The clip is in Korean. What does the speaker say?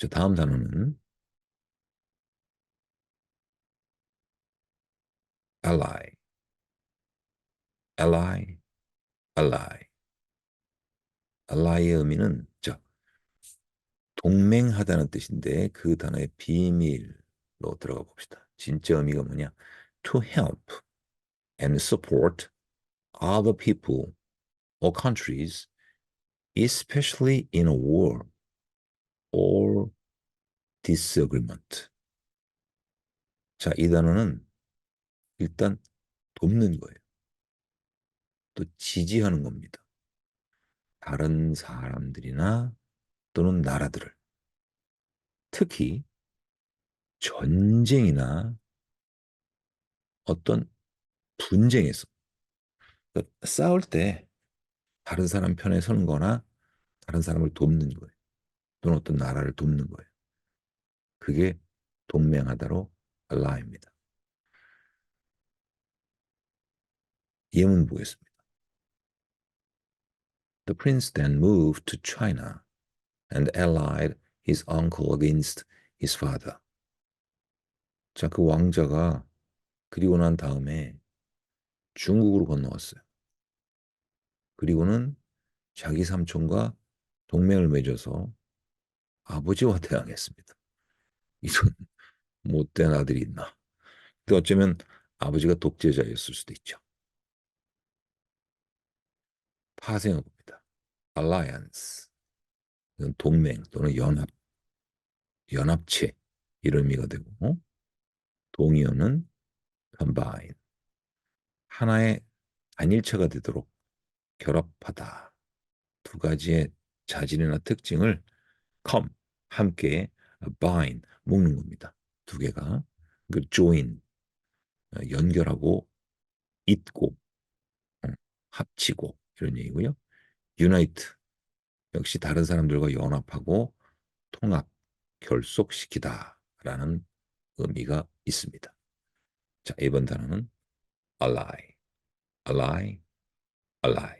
자, 다음 단어는 ally, ally, ally. ally의 의미는 자, 동맹하다는 뜻인데 그 단어의 비밀로 들어가 봅시다. 진짜 의미가 뭐냐? To help and support other people or countries, especially in a war or disagreement. 자, 이 단어는 일단 돕는 거예요. 또 지지하는 겁니다. 다른 사람들이나 또는 나라들을 특히 전쟁이나 어떤 분쟁에서 그러니까 싸울 때 다른 사람 편에 서는 거나 다른 사람을 돕는 거예요. 또는 어떤 나라를 돕는 거예요. 그게 동맹하다로 ally입니다. 예문 보겠습니다. The prince then moved to China and allied his uncle against his father. 자, 그 왕자가 그리고 난 다음에 중국으로 건너왔어요. 그리고는 자기 삼촌과 동맹을 맺어서 아버지와 대항했습니다. 이런 못된 아들이 있나. 근데 어쩌면 아버지가 독재자였을 수도 있죠. 파생어 봅니다. alliance. 이건 동맹 또는 연합, 연합체 이런 의미가 되고 어? 동의어는 combine. 하나의 단일체가 되도록 결합하다. 두 가지의 자질이나 특징을 come 함께 bind 묶는 겁니다. 두 개가 그 join 연결하고 잇고 어, 합치고 이런 얘기고요. unite 역시 다른 사람들과 연합하고 통합 결속시키다라는 의미가 있습니다. 자, 이번 단어는 ally, ally, ally.